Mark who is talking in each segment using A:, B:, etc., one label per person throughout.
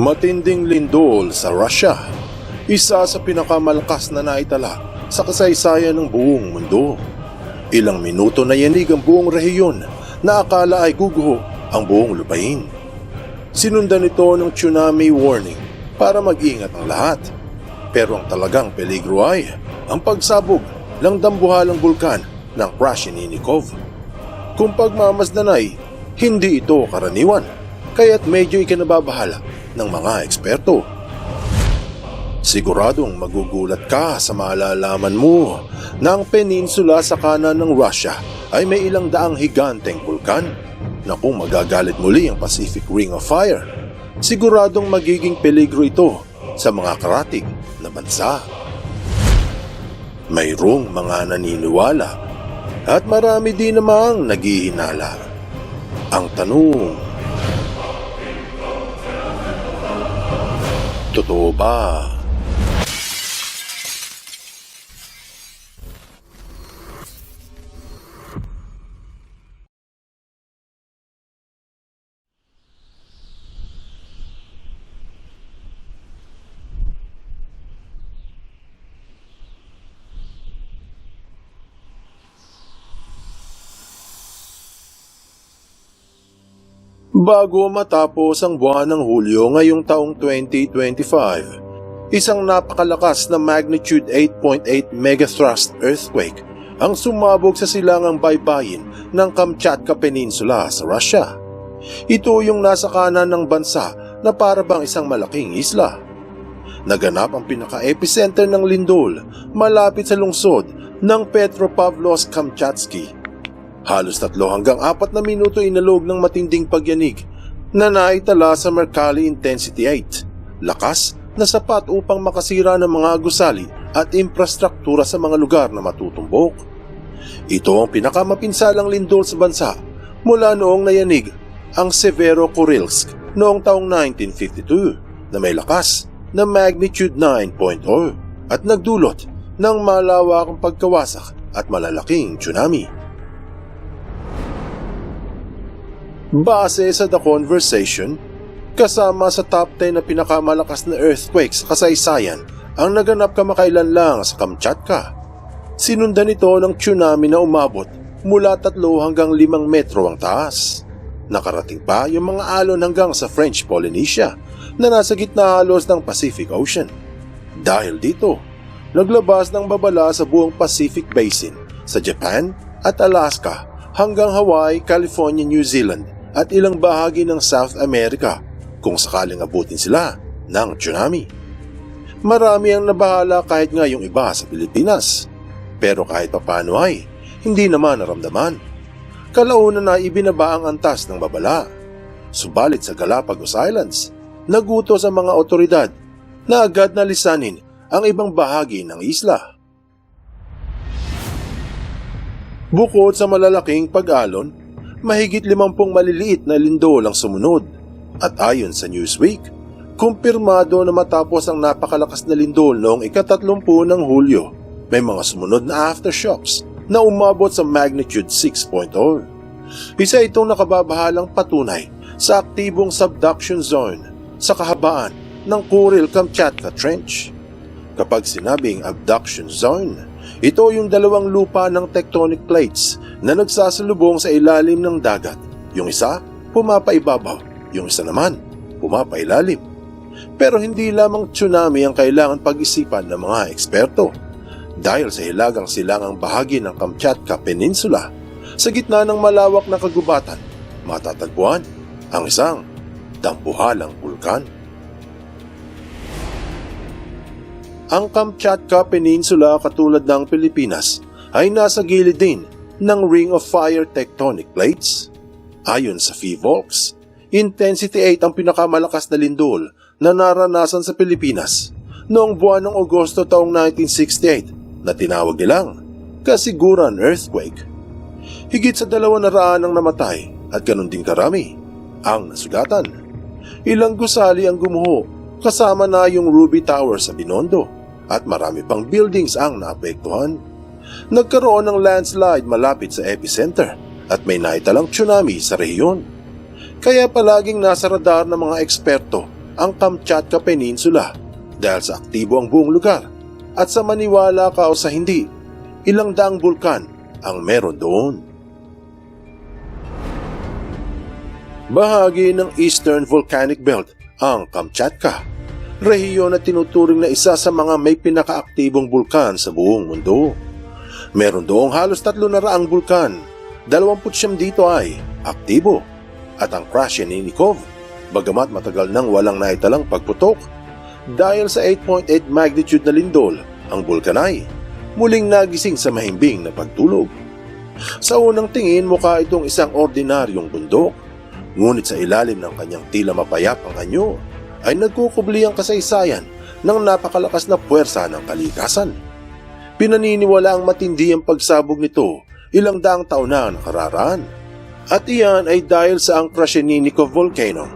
A: Matinding lindol sa Russia. Isa sa pinakamalakas na naitala sa kasaysayan ng buong mundo. Ilang minuto na yanig ang buong rehiyon na akala ay guguho ang buong lupain. Sinundan ito ng tsunami warning para mag-ingat ang lahat. Pero ang talagang peligro ay ang pagsabog ng dambuhalang bulkan ng Krashenikov. Kung pagmamasdan ay hindi ito karaniwan, kaya't medyo ikinababahala ng mga eksperto. Siguradong magugulat ka sa malalaman mo na ang peninsula sa kanan ng Russia ay may ilang daang higanteng bulkan na kung magagalit muli ang Pacific Ring of Fire, siguradong magiging peligro ito sa mga karatig na bansa. Mayroong mga naniniwala at marami din namang naghihinala. Ang tanong, 走吧。Bago matapos ang buwan ng Hulyo ngayong taong 2025, isang napakalakas na magnitude 8.8 megathrust earthquake ang sumabog sa silangang baybayin ng Kamchatka Peninsula sa Russia. Ito yung nasa kanan ng bansa na para bang isang malaking isla. Naganap ang pinaka-epicenter ng lindol malapit sa lungsod ng Petropavlovsk-Kamchatsky Halos tatlo hanggang apat na minuto inalog ng matinding pagyanig na naitala sa Mercalli Intensity 8. Lakas na sapat upang makasira ng mga gusali at infrastruktura sa mga lugar na matutumbok. Ito ang pinakamapinsalang lindol sa bansa mula noong nayanig ang Severo Kurilsk noong taong 1952 na may lakas na magnitude 9.0 at nagdulot ng malawakang pagkawasak at malalaking tsunami. Base sa The Conversation, kasama sa top 10 na pinakamalakas na earthquake sa kasaysayan ang naganap kamakailan lang sa Kamchatka. Sinundan ito ng tsunami na umabot mula 3 hanggang 5 metro ang taas. Nakarating pa yung mga alon hanggang sa French Polynesia na nasa gitna halos ng Pacific Ocean. Dahil dito, naglabas ng babala sa buong Pacific Basin sa Japan at Alaska hanggang Hawaii, California, New Zealand at ilang bahagi ng South America kung sakaling abutin sila ng tsunami. Marami ang nabahala kahit nga yung iba sa Pilipinas. Pero kahit papano ay, hindi naman naramdaman. Kalaunan na ibinaba ang antas ng babala. Subalit sa Galapagos Islands, nagutos ang mga otoridad na agad na lisanin ang ibang bahagi ng isla. Bukod sa malalaking pag-alon, mahigit limampung maliliit na lindol ang sumunod. At ayon sa Newsweek, kumpirmado na matapos ang napakalakas na lindol noong ikatatlumpu ng Hulyo, may mga sumunod na aftershocks na umabot sa magnitude 6.0. Isa itong nakababahalang patunay sa aktibong subduction zone sa kahabaan ng Kuril-Kamchatka Trench. Kapag sinabing abduction zone, ito yung dalawang lupa ng tectonic plates na nagsasalubong sa ilalim ng dagat. Yung isa, pumapaibabaw. Yung isa naman, pumapailalim. Pero hindi lamang tsunami ang kailangan pag-isipan ng mga eksperto. Dahil sa hilagang silangang bahagi ng Kamchatka Peninsula, sa gitna ng malawak na kagubatan, matatagpuan ang isang dambuhalang bulkan. Ang Kamchatka Peninsula katulad ng Pilipinas ay nasa gilid din ng Ring of Fire tectonic plates. Ayon sa FIVOLX, Intensity 8 ang pinakamalakas na lindol na naranasan sa Pilipinas noong buwan ng Agosto taong 1968 na tinawag nilang kasiguran earthquake. Higit sa dalawa na raan ang namatay at ganun din karami ang nasugatan. Ilang gusali ang gumuho kasama na yung Ruby Tower sa Binondo at marami pang buildings ang naapektuhan. Nagkaroon ng landslide malapit sa epicenter at may naitalang tsunami sa rehiyon. Kaya palaging nasa radar ng mga eksperto ang Kamchatka Peninsula dahil sa aktibo ang buong lugar at sa maniwala ka o sa hindi, ilang daang bulkan ang meron doon. Bahagi ng Eastern Volcanic Belt ang Kamchatka, rehiyon na tinuturing na isa sa mga may pinakaaktibong bulkan sa buong mundo. Meron doong halos tatlo na raang bulkan, 29 dito ay aktibo at ang Krasheninnikov, bagamat matagal nang walang naitalang pagputok. Dahil sa 8.8 magnitude na lindol, ang bulkan ay muling nagising sa mahimbing na pagtulog. Sa unang tingin mukha itong isang ordinaryong bundok, ngunit sa ilalim ng kanyang tila mapayapang anyo ay nagkukubli ang kasaysayan ng napakalakas na puwersa ng kalikasan. Pinaniniwala ang matindi ang pagsabog nito ilang daang taon na nakararaan. At iyan ay dahil sa ang Krasheninnikov Volcano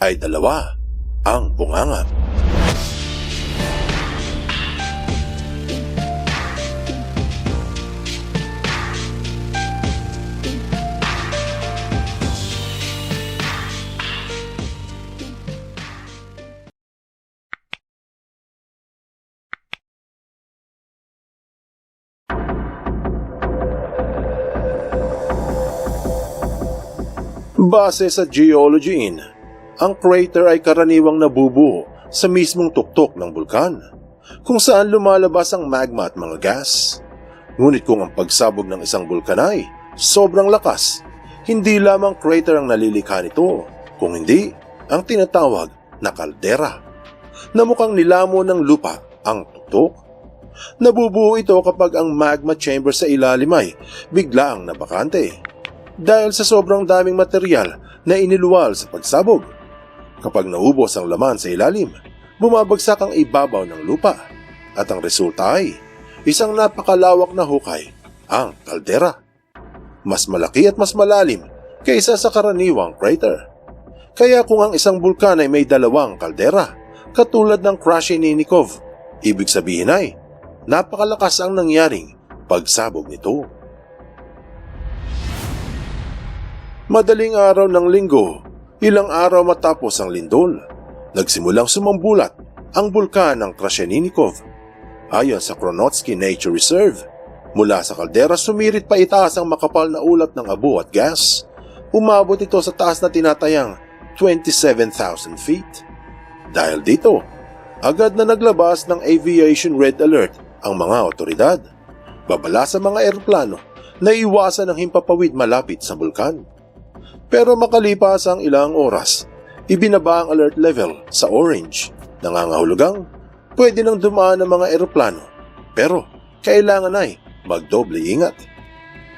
A: ay dalawa ang bunganga. Base sa Geology In, ang crater ay karaniwang nabubuo sa mismong tuktok ng bulkan, kung saan lumalabas ang magma at mga gas. Ngunit kung ang pagsabog ng isang bulkan ay sobrang lakas, hindi lamang crater ang nalilikha nito, kung hindi ang tinatawag na kaldera, na mukhang nilamo ng lupa ang tuktok. Nabubuo ito kapag ang magma chamber sa ilalim ay biglaang nabakante dahil sa sobrang daming material na iniluwal sa pagsabog. Kapag naubos ang laman sa ilalim, bumabagsak ang ibabaw ng lupa at ang resulta ay isang napakalawak na hukay, ang kaldera. Mas malaki at mas malalim kaysa sa karaniwang crater. Kaya kung ang isang bulkan ay may dalawang kaldera, katulad ng Krasheninnikov, ibig sabihin ay napakalakas ang nangyaring pagsabog nito. Madaling araw ng linggo, ilang araw matapos ang lindol, nagsimulang sumambulat ang bulkan ng Krasheninnikov. Ayon sa Kronotsky Nature Reserve, mula sa kaldera sumirit pa itaas ang makapal na ulat ng abo at gas. Umabot ito sa taas na tinatayang 27,000 feet. Dahil dito, agad na naglabas ng Aviation Red Alert ang mga otoridad. Babala sa mga eroplano na iwasan ang himpapawid malapit sa bulkan. Pero makalipas ang ilang oras, ibinaba ang alert level sa orange. Nangangahulugang pwede nang dumaan ang mga eroplano. Pero kailangan ay magdoble ingat.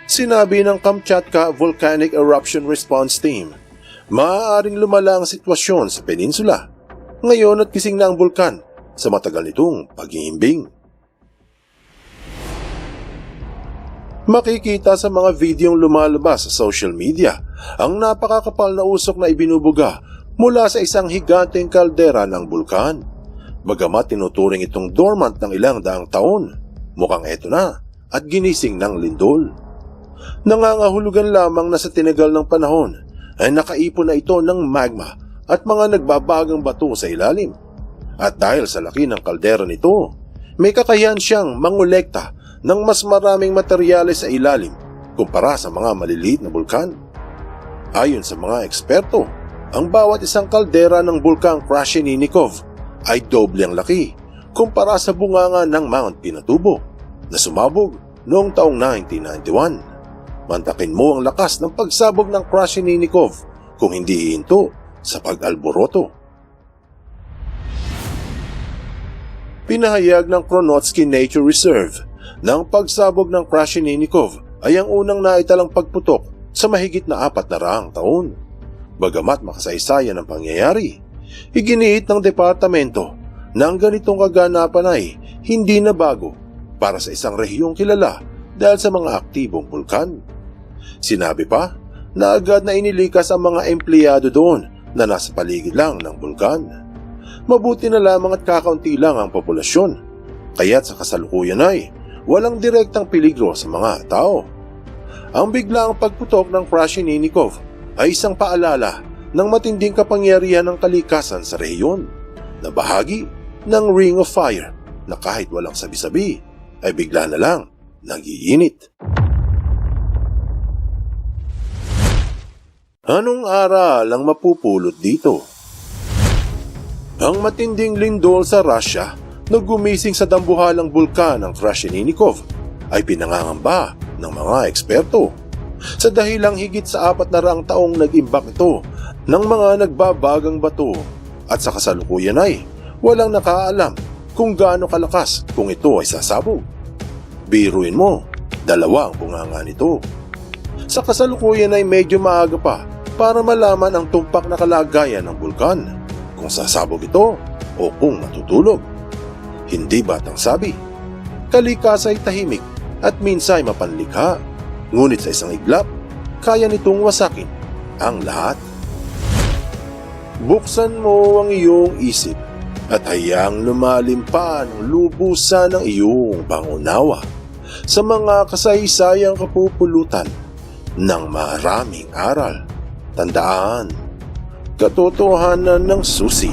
A: Sinabi ng Kamchatka Volcanic Eruption Response Team, maaaring lumala ang sitwasyon sa peninsula. Ngayon at kising na ang bulkan sa matagal nitong paghihimbing. Makikita sa mga videong lumalabas sa social media ang napakakapal na usok na ibinubuga mula sa isang higanteng kaldera ng bulkan. Bagamat tinuturing itong dormant ng ilang daang taon, mukhang eto na at ginising ng lindol. Nangangahulugan lamang na sa tinagal ng panahon ay nakaipon na ito ng magma at mga nagbabagang bato sa ilalim. At dahil sa laki ng kaldera nito, may kakayahan siyang mangolekta ng mas maraming materyales sa ilalim kumpara sa mga maliliit na bulkan. Ayon sa mga eksperto, ang bawat isang kaldera ng bulkang Krasheninnikov ay doble ang laki kumpara sa bunganga ng Mount Pinatubo na sumabog noong taong 1991. Mantakin mo ang lakas ng pagsabog ng Krasheninnikov kung hindi iinto sa pag-alboroto. Pinahayag ng Kronotsky Nature Reserve ang pagsabog ng Krasheninnikov ay ang unang naitalang pagputok sa mahigit na apat na raang taon. Bagamat makasaysayan ang pangyayari, iginiit ng departamento na ang ganitong kaganapan ay hindi na bago para sa isang rehiyong kilala dahil sa mga aktibong bulkan. Sinabi pa na agad na inilikas ang mga empleyado doon na nasa paligid lang ng bulkan. Mabuti na lamang at kakaunti lang ang populasyon, kaya't sa kasalukuyan ay walang direktang peligro sa mga tao. Ang biglaang pagputok ng Krasheninnikov ay isang paalala ng matinding kapangyarihan ng kalikasan sa rehiyon na bahagi ng Ring of Fire na kahit walang sabi-sabi ay bigla na lang nagiinit. Anong aral ang mapupulot dito? Ang matinding lindol sa Russia na gumising sa dambuhalang bulkan ng Krashenikov ay pinangangamba ng mga eksperto. Sa dahilang higit sa apat na raang taong nag-imbak ito ng mga nagbabagang bato at sa kasalukuyan ay walang nakaalam kung gaano kalakas kung ito ay sasabog. Biruin mo, dalawa ang bunganga nito. Sa kasalukuyan ay medyo maaga pa para malaman ang tumpak na kalagayan ng bulkan kung sasabog ito o kung matutulog. Hindi batang sabi. Kalikas ay tahimik at minsan ay mapanlikha. Ngunit sa isang iglap, kaya nitong wasakin ang lahat. Buksan mo ang iyong isip at hayaang lumalim pa ng lubusan ng iyong pangunawa sa mga kasaysayang kapupulutan ng maraming aral. Tandaan, katotohanan ng susi